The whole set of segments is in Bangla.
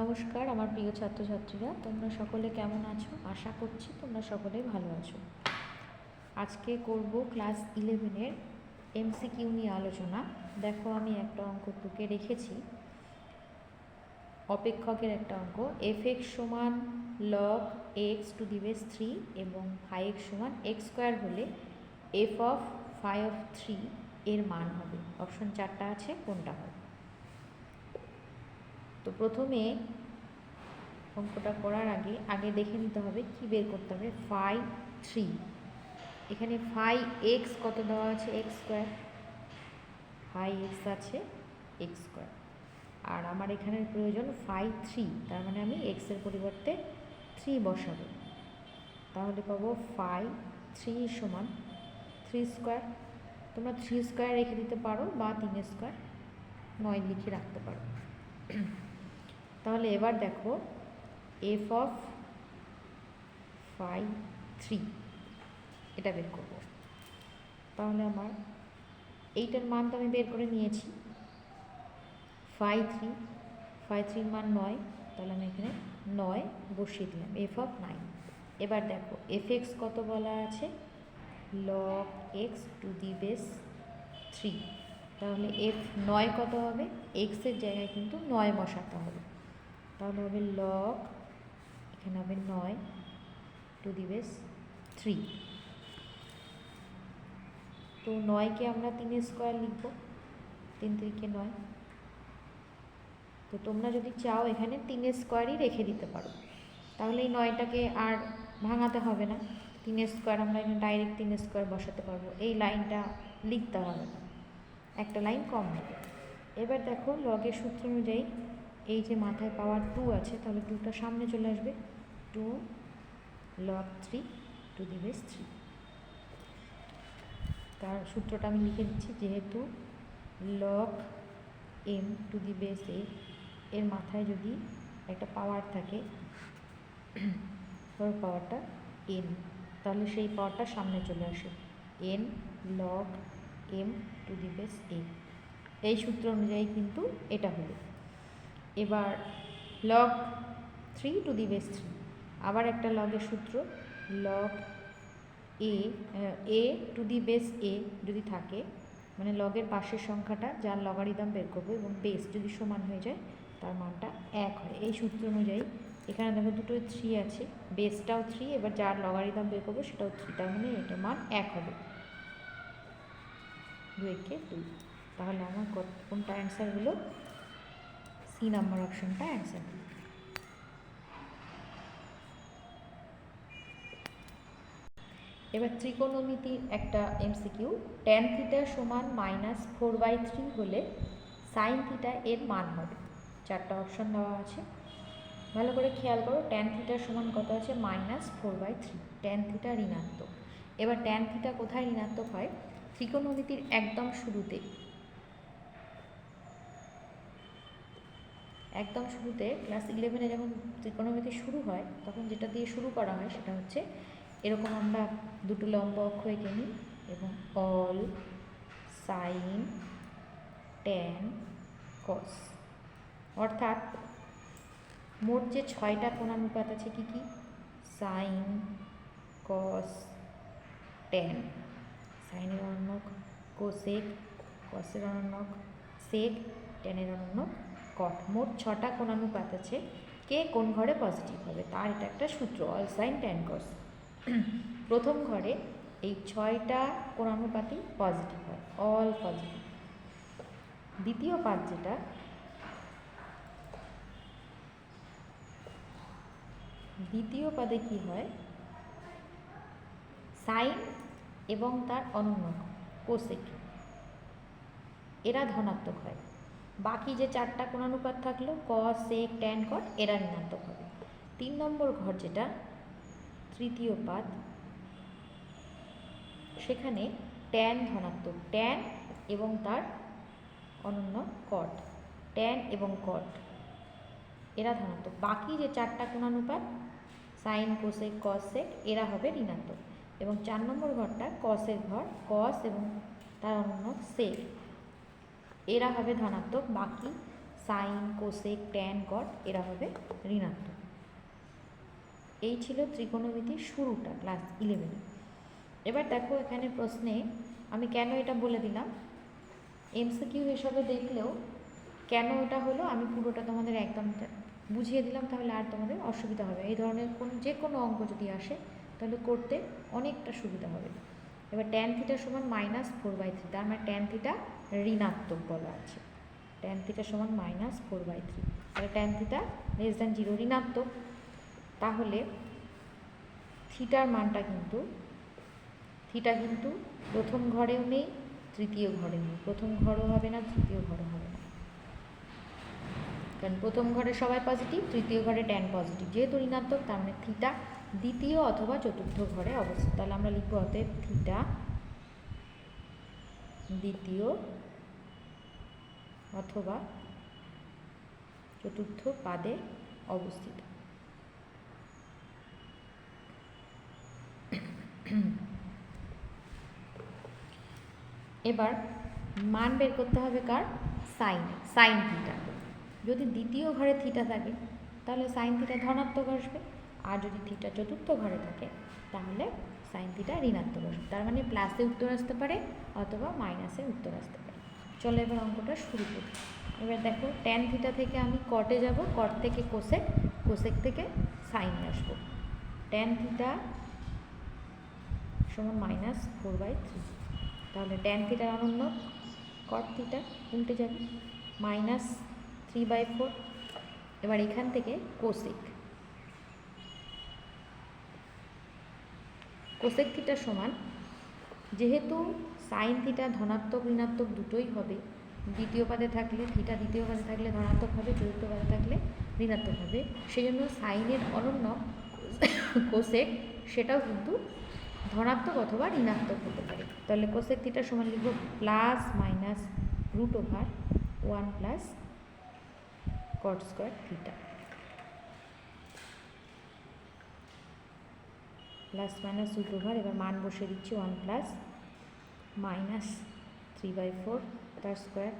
নমস্কার, আমার প্রিয় ছাত্রছাত্রীরা, তোমরা সকলে কেমন আছো? আশা করছি তোমরা সকলে ভালো আছো। আজকে করব ক্লাস ইলেভেনের এমসিকিউ নিয়ে আলোচনা। দেখো, আমি একটা অঙ্ক টুকে রেখেছি। অপেক্ষকের একটা অঙ্ক এফ এক্স সমান log x to the base three এবং ফাই এক্স সমান এক্স স্কোয়ার হলে f of phi of three এর মান হবে। অপশন চারটা আছে, কোনটা হবে? তো প্রথমে অঙ্কটা করার আগে আগে দেখে নিতে হবে কি বের করতে হবে। ফাই থ্রি এখানে ফাই এক্স কত দেওয়া আছে? এক্স স্কোয়ার ফাই এক্স আছে এক্স স্কোয়ার আর আমার এখানে প্রয়োজন ফাই থ্রি তার মানে আমি এক্সের পরিবর্তে থ্রি বসাবো। তাহলে পাবো ফাই থ্রি সমান থ্রি স্কোয়ার তোমরা থ্রি স্কোয়ার রেখে দিতে পারো বা তিন স্কোয়ার নয় লিখে রাখতে পারো। তাহলে এবার দেখো এফ অফ ফাইভ থ্রি এটা বের করব। তাহলে আমার এইটার মান তো আমি বের করে নিয়েছি। ফাইভ থ্রি ফাইভ থ্রির মান নয়, তাহলে আমি এখানে নয় বসিয়ে দিলাম এফ অফ নাইন এবার দেখো এফ এক্স কত বলা আছে? Log x to the base three তাহলে এফ নয় কত হবে? এক্সের জায়গায় কিন্তু নয় বসাতে হবে। তাহলে হবে লগ এখানে হবে নয় টু দি বেস থ্রি তো নয়কে আমরা তিনের স্কোয়ার লিখব, তিন তিরিকে নয়। তো তোমরা যদি চাও এখানে তিনের স্কোয়ারই রেখে দিতে পারো। তাহলে এই নয়টাকে আর ভাঙাতে হবে না। তিনের স্কোয়ার আমরা এখানে ডাইরেক্ট তিনের স্কোয়ার বসাতে পারব। এই লাইনটা লিখতে হবে না। একটা লাইন কম হবে এবার দেখো লগের সূত্র অনুযায়ী এই যে মাথায় পাওয়ার টু আছে, তাহলে টুটা সামনে চলে আসবে। Two log three to the base three তার সূত্রটা আমি লিখে দিচ্ছি, যেহেতু log m to the base a এর মাথায় যদি একটা পাওয়ার থাকে, ধরো পাওয়ারটা এন তাহলে সেই পাওয়ারটা সামনে চলে আসে। N log m to the base a এই সূত্র অনুযায়ী কিন্তু এটা হলো এবার log three to the base three আবার একটা লগের সূত্র log a a to the base a যদি থাকে মানে লগের পাশের সংখ্যাটা যার লগারিদম বের করব এবং বেস যদি সমান হয়ে যায়, তার মানটা এক হয়। এই সূত্র অনুযায়ী এখানে দেখো দুটো থ্রি আছে বেসটাও থ্রি এবার যার লগারিদম বের করব সেটাও থ্রি তার মানে এটার মান এক হবে। দুই একে দুই। তাহলে আমার কোনটা অ্যান্সার হলো? সি নাম্বার অপশনটা অ্যান্সার এবার ত্রিকোণমিতির একটা এমসিকিউ টেন থিটা সমান মাইনাস ফোর বাই থ্রি হলে সাইন থিটা এর মান হবে। চারটা অপশন দেওয়া আছে। ভালো করে খেয়াল করো টেন থিটার সমান কত আছে? Minus four by three tan theta ঋণাত্মক। এবার টেন থিটা কোথায় ঋণাত্মক হয়? ত্রিকোণমিতির একদম শুরুতে একদম শুরুতে ক্লাস ইলেভেনে যখন ত্রিকোণমিতি শুরু হয়, তখন যেটা দিয়ে শুরু করা হয় সেটা হচ্ছে এরকম আমরা দুটো লম্ব অক্ষ এঁকে নিই এবং অল সাইন ট্যান কস অর্থাৎ মোট যে ছয়টা কোণানুপাত আছে কি কি? সাইন কস ট্যান সাইনের অনন্যক কোসেক কসের অনন্যক সেক ট্যানের অনন্যক কট। মোট ছটা কোণানুপাত আছে। কে কোন ঘরে পজিটিভ হবে? তার এটা একটা সূত্র অল সাইন ট্যান কস প্রথম ঘরে এই ছয়টা কোণানুপাতই পজিটিভ হয় অল পজিটিভ দ্বিতীয় পাত যেটা, দ্বিতীয় পাদে কি হয়? সাইন এবং তার অনন্য কোসেক এরা ধনাত্মক হয়। বাকি যে চারটা কোণানুপাত থাকল, ক সেক ট্যান কট, এরা ঋণাত্মক হবে। তিন নম্বর ঘর যেটা, তৃতীয় পাদ সেখানে ট্যান ধনাত্মক ট্যান এবং তার অনন্য কট ট্যান এবং কট এরা ধনাত্মক। বাকি যে চারটা কোণানুপাত সাইন কোসেক কসেক এরা হবে ঋণাত্মক। এবং চার নম্বর ঘরটা কসের ঘর কস এবং তার অনন্য সেক এরা হবে ধনাত্মক, বাকি সাইন, কোসেক, ট্যান কট এরা হবে ঋণাত্মক। এই ছিল ত্রিকোণমিতির শুরুটা ক্লাস ইলেভেনে এবার দেখো এখানে প্রশ্নে আমি কেন এটা বলে দিলাম? এমসিকিউ হিসাবে দেখলেও কেন এটা হলো? আমি পুরোটা তোমাদের একদম বুঝিয়ে দিলাম, তাহলে আর তোমাদের অসুবিধা হবে এই ধরনের কোন, যে কোনো অঙ্ক যদি আসে, তাহলে করতে অনেকটা সুবিধা হবে। এবার ট্যান থিটা সমান মাইনাস ফোর বাই থ্রি তার মানে ট্যান থিটা ঋণাত্মক বলা আছে। ট্যান থিটা সমান মাইনাস ফোর বাই থ্রি তাহলে tan theta less than zero ঋণাত্মক। তাহলে থিটার মানটা কিন্তু থিটা কিন্তু প্রথম ঘরেও নেই, তৃতীয় ঘরে নেই। প্রথম ঘরও হবে না, তৃতীয় ঘরও হবে না। কারণ প্রথম ঘরে সবাই পজিটিভ তৃতীয় ঘরে ট্যান পজিটিভ যেহেতু ঋণাত্মক, তার মানে থিটা দ্বিতীয় অথবা চতুর্থ ঘরে অবস্থিত। তাহলে আমরা লিখব অতএব থিটা দ্বিতীয় অথবা চতুর্থ পাদে অবস্থিত। এবার মান বের করতে হবে কার? সাইন সাইন থিটা যদি দ্বিতীয় ঘরে থিটা থাকে, তাহলে সাইন থিটা ধনাত্মক আসবে। আর যদি থিটা চতুর্থ ঘরে থাকে, তাহলে সাইন থিটা ঋণাত্মক আসবে। তার মানে প্লাসে উত্তর আসতে পারে অথবা মাইনাসে উত্তর আসতে পারে। চলো এবার অঙ্কটা শুরু করি। এবার দেখো ট্যান থিটা থেকে আমি কটে যাব কট থেকে কোসেক কোসেক থেকে সাইনে আসব। ট্যান থিটা সমান মাইনাস ফোর বাই থ্রি তাহলে ট্যান থিটার অনন্য কট থিটা উল্টে যাবে। মাইনাস থ্রি বাই ফোর এবার এখান থেকে কোসেক কোসেক থিটা সমান, যেহেতু সাইন থিটা ধনাত্মক ঋণাত্মক দুটোই হবে, দ্বিতীয় পাদে থাকলে থিটা দ্বিতীয় পাদে থাকলে ধনাত্মক হবে, চতুর্থ পাদে থাকলে ঋণাত্মক হবে। সেই জন্য সাইনের অনন্য কোসেক সেটাও কিন্তু ধনাত্মক অথবা ঋণাত্মক হতে পারে। তাহলে কোসেক থিটা সমান লিখব plus minus root over one plus cot square theta plus minus root over এবার মান বসে দিচ্ছি one plus minus three by four তার square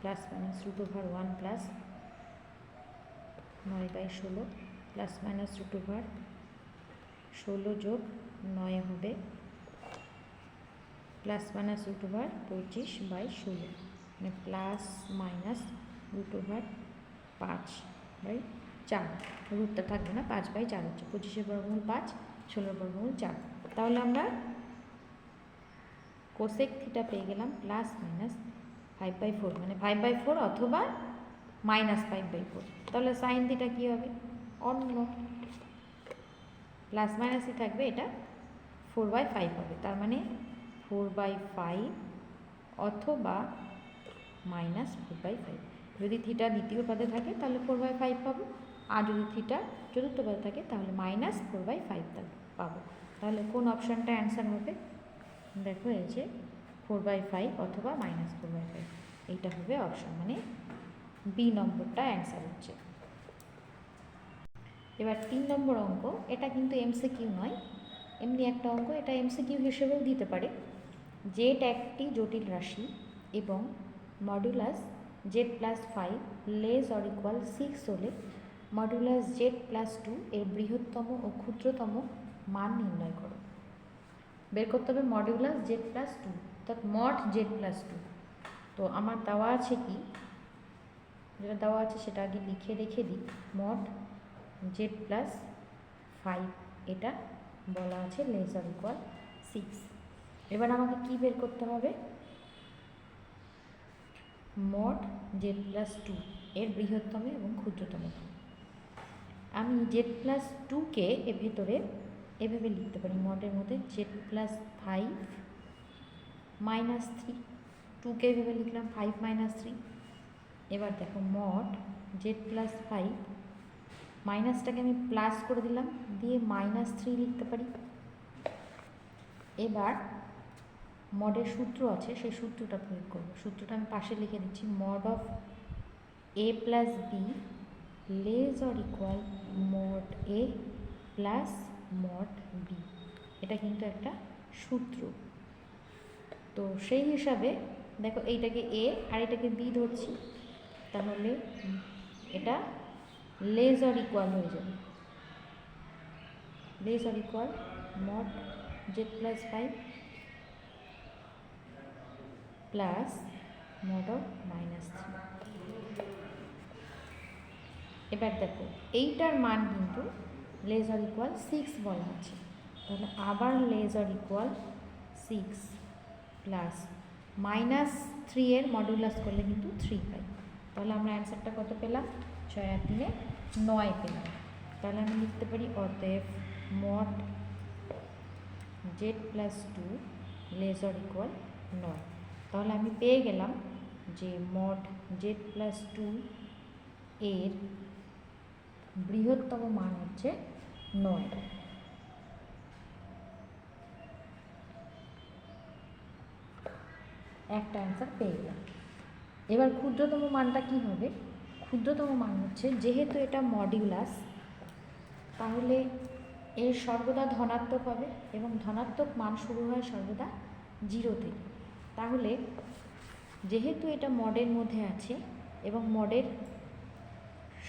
plus minus root over one plus নয় বাই ষোলো প্লাস মাইনাস রুট ওভার ষোলো যোগ নয় হবে প্লাস মাইনাস রুট ওভার পঁচিশ বাই ষোলো মানে প্লাস মাইনাস রুট ওভার পাঁচ বাই চার। রুটটা থাকবে না, পাঁচ বাই চার হচ্ছে পঁচিশের বর্গমূল পাঁচ ষোলোর বর্গমূল চার। তাহলে আমরা কোসেক থিটা পেয়ে গেলাম plus minus five by four মানে ফাইভ বাই ফোর অথবা মাইনাস ফাইভ বাই ফোর তাহলে সাইন থিটা কী হবে? অন্য। প্লাস মাইনাসই থাকবে এটা ফোর বাই ফাইভ হবে। তার মানে ফোর বাই ফাইভ অথবা মাইনাস ফোর বাই ফাইভ যদি থিটা দ্বিতীয় পদে থাকে তাহলে ফোর বাই ফাইভ পাবো। আর যদি থিটা চতুর্থ পদে থাকে তাহলে মাইনাস ফোর বাই ফাইভ পাবো তাহলে কোন অপশানটা অ্যান্সার হবে? দেখো এই যে ফোর বাই ফাইভ অথবা মাইনাস ফোর বাই ফাইভ এইটা হবে অপশান মানে বি নম্বরটা অ্যান্সার হচ্ছে। এবার তিন নম্বর অঙ্ক, এটা কিন্তু এমসিকিউ নয়। এমনি একটা অঙ্ক, এটা এমসিকিউ হিসেবেও দিতে পারে। জেড একটি জটিল রাশি এবং modulus Z plus five less or equal six হলে মডুলাস জেড প্লাস টু এর বৃহত্তম ও ক্ষুদ্রতম মান নির্ণয় করো। বের করতে হবে মডিউলাস জেড প্লাস টু অর্থাৎ মড জেড প্লাস টু তো আমার দেওয়া আছে কি? যেটা দেওয়া আছে সেটা আগে লিখে রেখে দিই। মড জেড প্লাস ফাইভ এটা বলা আছে লেজার ইকুয়াল সিক্স এবার আমাকে কি বের করতে হবে? মড জেড প্লাস টু এর বৃহত্তম এবং ক্ষুদ্রতম। আমি জেড প্লাস টুকে এর ভেতরে এভাবে লিখতে পারি মডের মধ্যে Z plus five minus three টুকে এভাবে লিখলাম ফাইভ মাইনাস থ্রি এবার দেখো মড জেড প্লাস ফাইভ মাইনাসটাকে আমি প্লাস করে দিলাম, দিয়ে মাইনাস থ্রি লিখতে পারি। এবার মডের সূত্র আছে, সেই সূত্রটা প্রয়োগ করব। সূত্রটা আমি পাশে লিখে দিচ্ছি mod of A plus B less or equal mod A plus mod B. এটা কিন্তু একটা সূত্র। তো সেই হিসাবে দেখো এইটাকে এ আর এটাকে বি ধরছি, তাহলে এটা লেস অর ইকুয়াল হয়ে যাবে। Less or equal mod Z plus five plus mod of minus three. এবার দেখো, এইটার মান কিন্তু লেস অর ইকুয়াল সিক্স বলা আছে। তাহলে আবার less or equal six plus minus three এর মডুলাস করলে কিন্তু থ্রি পাই। তাহলে আমরা অ্যান্সারটা কত পেলাম? ছয় আর তিনে নয় পেলাম। তাহলে আমি লিখতে পারি অতএব mod Z plus two less or equal নয়। তাহলে আমি পেয়ে গেলাম যে মড জেড প্লাস টু এর বৃহত্তম মান হচ্ছে নয়। একটা অ্যান্সার পেয়ে গেলাম। এবার ক্ষুদ্রতম মানটা কি হবে? ক্ষুদ্রতম মান হচ্ছে, যেহেতু এটা মডিউলাস তাহলে এর সর্বদা ধনাত্মক হবে এবং ধনাত্মক মান শুরু হয় সর্বদা জিরো থেকে তাহলে যেহেতু এটা মডের মধ্যে আছে এবং মডের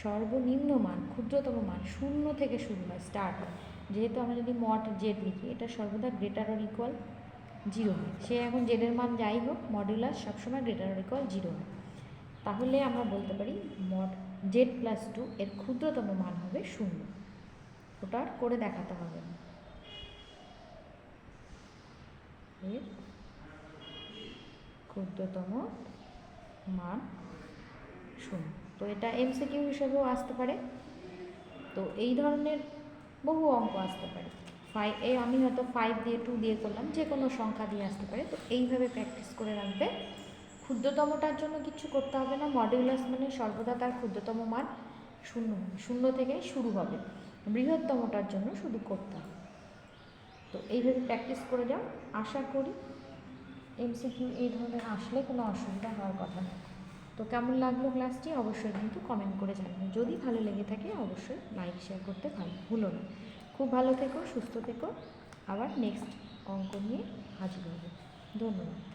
সর্বনিম্ন মান, ক্ষুদ্রতম মান শূন্য থেকে শুরু হয় স্টার্ট হয়। যেহেতু আমরা যদি মড জেড লিখি, এটা সর্বদা গ্রেটার অর ইকুয়াল জিরো হয়। সে এখন জেডের মান যাই হোক মডুলাস সবসময় গ্রেটার অর ইকুয়াল জিরো হয়। তাহলে আমরা বলতে পারি মড জেড প্লাস টু এর ক্ষুদ্রতম মান হবে শূন্য। ওটা করে দেখাতে হবে না। এর ক্ষুদ্রতম মান শূন্য। তো এটা এমসিকিউ হিসেবেও আসতে পারে। তো এই ধরনের বহু অঙ্ক আসতে পারে। ফাইভ এ আমি হয়তো ফাইভ দিয়ে টু দিয়ে করলাম যে কোনো সংখ্যা দিয়ে আসতে পারে। তো এইভাবে প্র্যাকটিস করে রাখবে। ক্ষুদ্রতমটার জন্য কিছু করতে হবে না। মডিউলাস মানে সর্বদা তার ক্ষুদ্রতম মান শূন্য শূন্য থেকে শুরু হবে। বৃহত্তমটার জন্য শুধু করতে হবে। তো এইভাবে প্র্যাকটিস করে যাও। আশা করি এমসিকিউ এই ধরনের আসলে কোনো অসুবিধা হওয়ার কথা না। তো কেমন লাগল ক্লাসটি অবশ্যই কিন্তু কমেন্ট করে জানাবেন যদি ভালো লেগে থাকে, অবশ্যই লাইক শেয়ার করতে ভালো ভুলো না। খুব ভালো থেকো, সুস্থ থেকো। আবার নেক্সট অঙ্ক নিয়ে হাজির হবে। ধন্যবাদ।